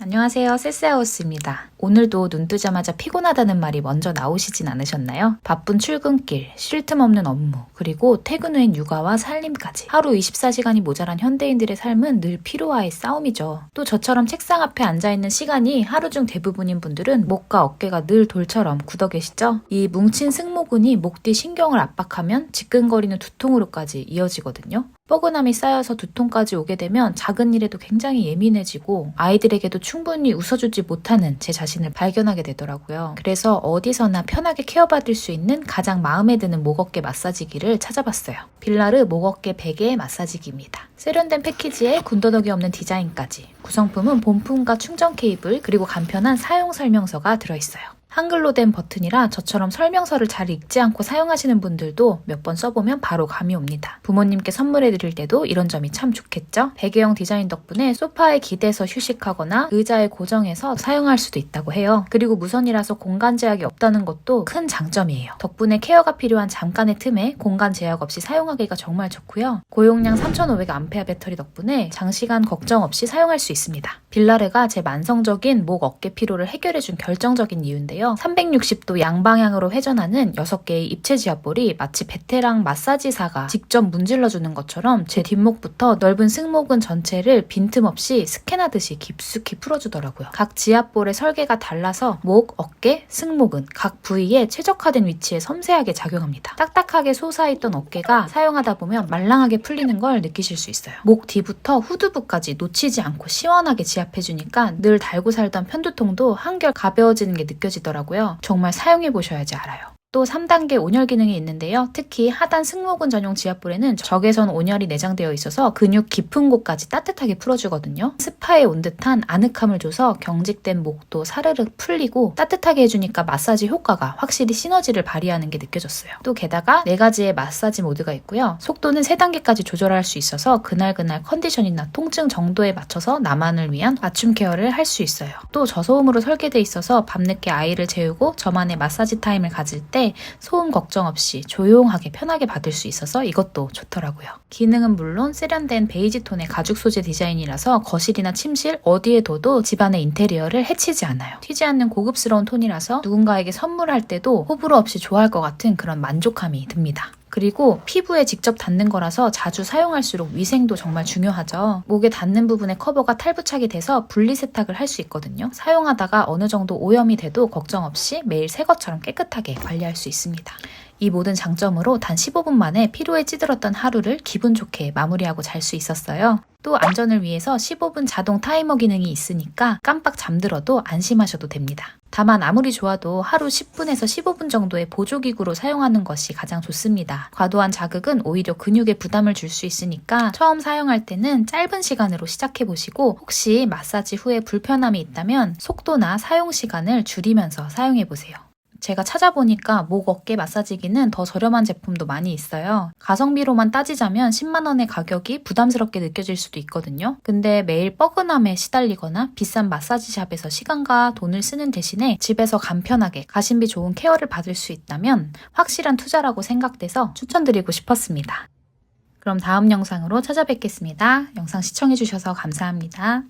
안녕하세요. 세세하우스입니다. 오늘도 눈 뜨자마자 피곤하다는 말이 먼저 나오시진 않으셨나요? 바쁜 출근길, 쉴 틈 없는 업무, 그리고 퇴근 후엔 육아와 살림까지. 하루 24시간이 모자란 현대인들의 삶은 늘 피로와의 싸움이죠. 또 저처럼 책상 앞에 앉아있는 시간이 하루 중 대부분인 분들은 목과 어깨가 늘 돌처럼 굳어 계시죠? 이 뭉친 승모근이 목 뒤 신경을 압박하면 지끈거리는 두통으로까지 이어지거든요. 뻐근함이 쌓여서 두통까지 오게 되면 작은 일에도 굉장히 예민해지고 아이들에게도 충분히 웃어주지 못하는 제 자신을 발견하게 되더라고요. 그래서 어디서나 편하게 케어받을 수 있는 가장 마음에 드는 목 어깨 마사지기를 찾아봤어요. 빌라르 목 어깨 베개 마사지기입니다. 세련된 패키지에 군더더기 없는 디자인까지 구성품은 본품과 충전 케이블 그리고 간편한 사용 설명서가 들어있어요. 한글로 된 버튼이라 저처럼 설명서를 잘 읽지 않고 사용하시는 분들도 몇 번 써보면 바로 감이 옵니다. 부모님께 선물해 드릴 때도 이런 점이 참 좋겠죠? 베개형 디자인 덕분에 소파에 기대서 휴식하거나 의자에 고정해서 사용할 수도 있다고 해요. 그리고 무선이라서 공간 제약이 없다는 것도 큰 장점이에요. 덕분에 케어가 필요한 잠깐의 틈에 공간 제약 없이 사용하기가 정말 좋고요. 고용량 3500A 배터리 덕분에 장시간 걱정 없이 사용할 수 있습니다. 빌라레가 제 만성적인 목 어깨 피로를 해결해준 결정적인 이유인데요. 360도 양방향으로 회전하는 6개의 입체 지압볼이 마치 베테랑 마사지사가 직접 문질러주는 것처럼 제 뒷목부터 넓은 승모근 전체를 빈틈없이 스캔하듯이 깊숙이 풀어주더라고요. 각 지압볼의 설계가 달라서 목, 어깨, 승모근 각 부위에 최적화된 위치에 섬세하게 작용합니다. 딱딱하게 솟아있던 어깨가 사용하다 보면 말랑하게 풀리는 걸 느끼실 수 있어요. 목 뒤부터 후두부까지 놓치지 않고 시원하게 지압해주니까 늘 달고 살던 편두통도 한결 가벼워지는 게 느껴지더라고요. 정말 사용해 보셔야지 알아요. 또 3단계 온열 기능이 있는데요. 특히 하단 승모근 전용 지압볼에는 적외선 온열이 내장되어 있어서 근육 깊은 곳까지 따뜻하게 풀어주거든요. 스파에 온 듯한 아늑함을 줘서 경직된 목도 사르륵 풀리고 따뜻하게 해주니까 마사지 효과가 확실히 시너지를 발휘하는 게 느껴졌어요. 또 게다가 4가지의 마사지 모드가 있고요. 속도는 3단계까지 조절할 수 있어서 그날그날 컨디션이나 통증 정도에 맞춰서 나만을 위한 맞춤 케어를 할 수 있어요. 또 저소음으로 설계돼 있어서 밤늦게 아이를 재우고 저만의 마사지 타임을 가질 때 소음 걱정 없이 조용하게 편하게 받을 수 있어서 이것도 좋더라고요. 기능은 물론 세련된 베이지 톤의 가죽 소재 디자인이라서 거실이나 침실 어디에 둬도 집안의 인테리어를 해치지 않아요. 튀지 않는 고급스러운 톤이라서 누군가에게 선물할 때도 호불호 없이 좋아할 것 같은 그런 만족감이 듭니다. 그리고 피부에 직접 닿는 거라서 자주 사용할수록 위생도 정말 중요하죠. 목에 닿는 부분의 커버가 탈부착이 돼서 분리 세탁을 할 수 있거든요. 사용하다가 어느 정도 오염이 돼도 걱정 없이 매일 새 것처럼 깨끗하게 관리할 수 있습니다. 이 모든 장점으로 단 15분 만에 피로에 찌들었던 하루를 기분 좋게 마무리하고 잘 수 있었어요. 또 안전을 위해서 15분 자동 타이머 기능이 있으니까 깜빡 잠들어도 안심하셔도 됩니다. 다만 아무리 좋아도 하루 10분에서 15분 정도의 보조기구로 사용하는 것이 가장 좋습니다. 과도한 자극은 오히려 근육에 부담을 줄 수 있으니까 처음 사용할 때는 짧은 시간으로 시작해 보시고 혹시 마사지 후에 불편함이 있다면 속도나 사용 시간을 줄이면서 사용해 보세요. 제가 찾아보니까 목 어깨 마사지기는 더 저렴한 제품도 많이 있어요. 가성비로만 따지자면 10만원의 가격이 부담스럽게 느껴질 수도 있거든요. 근데 매일 뻐근함에 시달리거나 비싼 마사지샵에서 시간과 돈을 쓰는 대신에 집에서 간편하게 가심비 좋은 케어를 받을 수 있다면 확실한 투자라고 생각돼서 추천드리고 싶었습니다. 그럼 다음 영상으로 찾아뵙겠습니다. 영상 시청해주셔서 감사합니다.